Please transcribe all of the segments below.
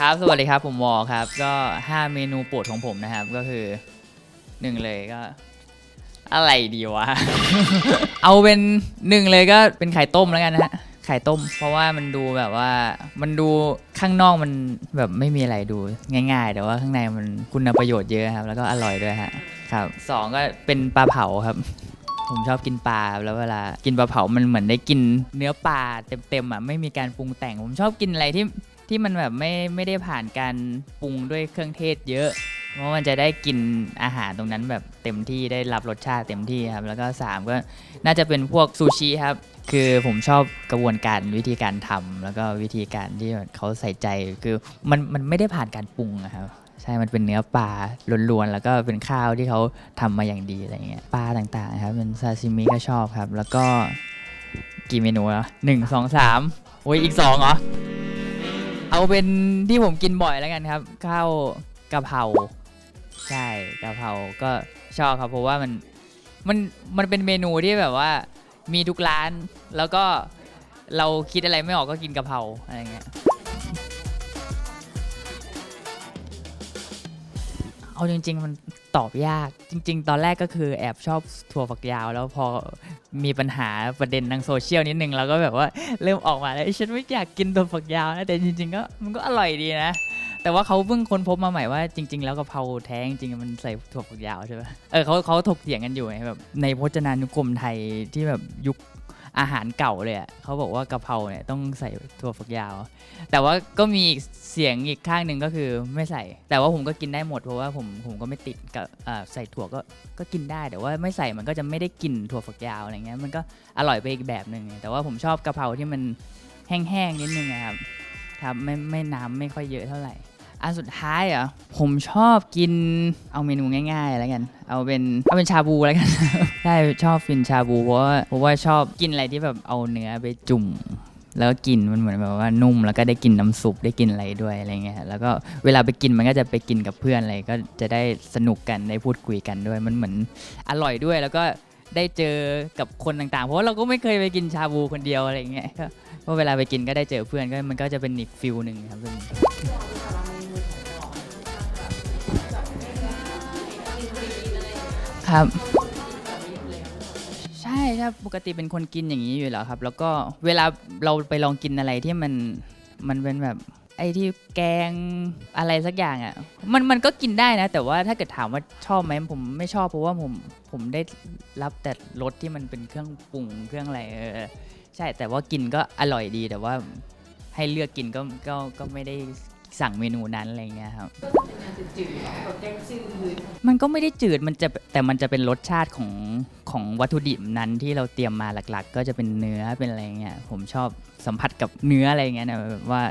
ครับ สวัสดีครับผมวอครับ ก็ 5 เมนูโปรดของผมนะครับ ก็คือหนึ่งเลยก็ อะไรดีวะ เอาเป็นหนึ่งเลยก็เป็นไข่ต้มแล้วกันนะฮะไข่ต้ม เพราะว่ามันดูแบบว่ามันดูข้างนอกมันแบบไม่มีอะไรดูง่าย ๆ แต่ว่าข้างในมันคุณประโยชน์เยอะครับ แล้วก็อร่อยด้วยฮะครับสองก็เป็นปลาเผาครับ ผมชอบกินปลาแล้วเวลากินปลาเผามันเหมือนได้กินเนื้อปลาเต็มๆอะไม่มีการปรุงแต่ง ผมชอบกินอะไรที่ ที่มันแบบไม่ไม่ได้ผ่านการปรุงด้วยเครื่องเทศเยอะ เพราะมันจะได้กินอาหารตรงนั้นแบบเต็มที่ได้รับรสชาติเต็มที่ครับ แล้วก็สามก็น่าจะเป็นพวกซูชิครับ คือผมชอบกระบวนการวิธีการทำแล้วก็วิธีการที่เขาใส่ใจคือมันมันไม่ได้ผ่านการปรุงครับใช่ มันเป็นเนื้อปลาล้วนๆ แล้วก็เป็นข้าวที่เขาทำมาอย่างดีอะไรเงี้ย ปลาต่างๆครับ เป็นซาซิมิก็ชอบครับ แล้วก็กี่เมนูแล้วหนึ่งสองสามโอ้ยอีกสองเหรอ เอาเป็นที่ผมกินบ่อยแล้วกันครับข้าวกะเพราใช่กะเพราก็ชอบครับเพราะว่ามันมันมันเป็นเมนูที่แบบว่ามีทุกร้านแล้วก็เราคิดอะไรไม่ออกก็กินกะเพราอะไรเงี้ย เอาจริง ๆ มันตอบยาก จริง ๆ ตอนแรกก็คือแอบชอบถั่วฝักยาว แล้วพอมีปัญหาประเด็นทางโซเชียลนิดนึงเราก็แบบว่าเริ่มออกมาแล้วฉันไม่อยากกินถั่วฝักยาวนะแต่จริง ๆ ก็มันก็อร่อยดีนะ แต่ว่าเขาเพิ่งค้นพบมาใหม่ว่าจริง ๆ แล้วกะเพราแท้จริงมันใส่ถั่วฝักยาวใช่ไหมเออเขาเขาถกเถียงกันอยู่ไงแบบในพจนานุกรมไทยที่แบบยุค อาหารเก่าเลยอะเขาบอกว่ากะเพราเนี่ยต้องใส่ถั่วฝักยาว แต่ว่าก็มีอีกเสียงอีกข้างหนึ่งก็คือไม่ใส่ แต่ว่าผมก็กินได้หมดเพราะว่าผมผมก็ไม่ติดกับใส่ถั่วก็ก็กินได้ แต่ว่าไม่ใส่มันก็จะไม่ได้กลิ่นถั่วฝักยาวอะไรเงี้ยมันก็อร่อยไปอีกแบบหนึ่งแต่ว่าผมชอบกะเพราที่มันแห้งๆนิดนึงอะครับครับไม่ไม่น้ำไม่ค่อยเยอะเท่าไหร่ อันสุดท้ายอะผมชอบกินเอาเมนูง่ายๆแล้วกัน เอาเป็นเอาเป็นชาบูแล้วกันใช่ชอบกินชาบูเพราะว่าเพราะว่าชอบกินอะไรที่แบบเอาเนื้อไปจุ่มแล้วก็กินมันเหมือนแบบว่านุ่มแล้วก็ได้กินน้ำซุปได้กินอะไรด้วยอะไรเงี้ยแล้วก็เวลาไปกินมันก็จะไปกินกับเพื่อนอะไรก็จะได้สนุกกันได้พูดคุยกันด้วยมันเหมือนอร่อยด้วยแล้วก็ได้เจอกับคนต่างๆ เพราะว่าเราก็ไม่เคยไปกินชาบูคนเดียวอะไรเงี้ย เพราะเวลาไปกินก็ได้เจอเพื่อนก็มันก็จะเป็นอีกฟิลหนึ่งครับซึ่งครับ ใช่ใช่ปกติเป็นคนกินอย่างนี้อยู่แล้วครับ แล้วก็เวลาเราไปลองกินอะไรที่มันมันเป็นแบบไอ้ที่แกงอะไรสักอย่างอะมันมันก็กินได้นะ แต่ว่าถ้าเกิดถามว่าชอบไหมผมไม่ชอบเพราะว่าผมผมได้รับแต่รสที่มันเป็นเครื่องปรุงเครื่องอะไรเออ ใช่แต่ว่ากินก็อร่อยดีแต่ว่าให้เลือกกินก็ก็ก็ไม่ได้สั่งเมนูนั้นอะไรเงี้ยครับ มันก็ไม่ได้จืดมันจะแต่มันจะเป็นรสชาติของของวัตถุดิบนั้นที่เราเตรียมมาหลัก ๆ ก็จะเป็นเนื้อเป็นอะไรเงี้ยผมชอบสัมผัสกับเนื้ออะไรเงี้ยนะแบบว่า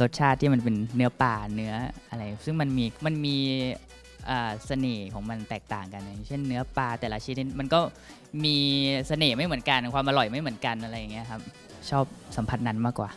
รสชาติที่มันเป็นเนื้อป่าเนื้ออะไร ซึ่งมันมีมันมีอ่า เสน่ห์ของมันแตกต่างกันอย่างเช่นเนื้อปลาแต่ละชนิดมันก็มีเสน่ห์ไม่เหมือนกันความอร่อยไม่เหมือนกันอะไรอย่างเงี้ยครับชอบสัมผัสนั้นมากกว่า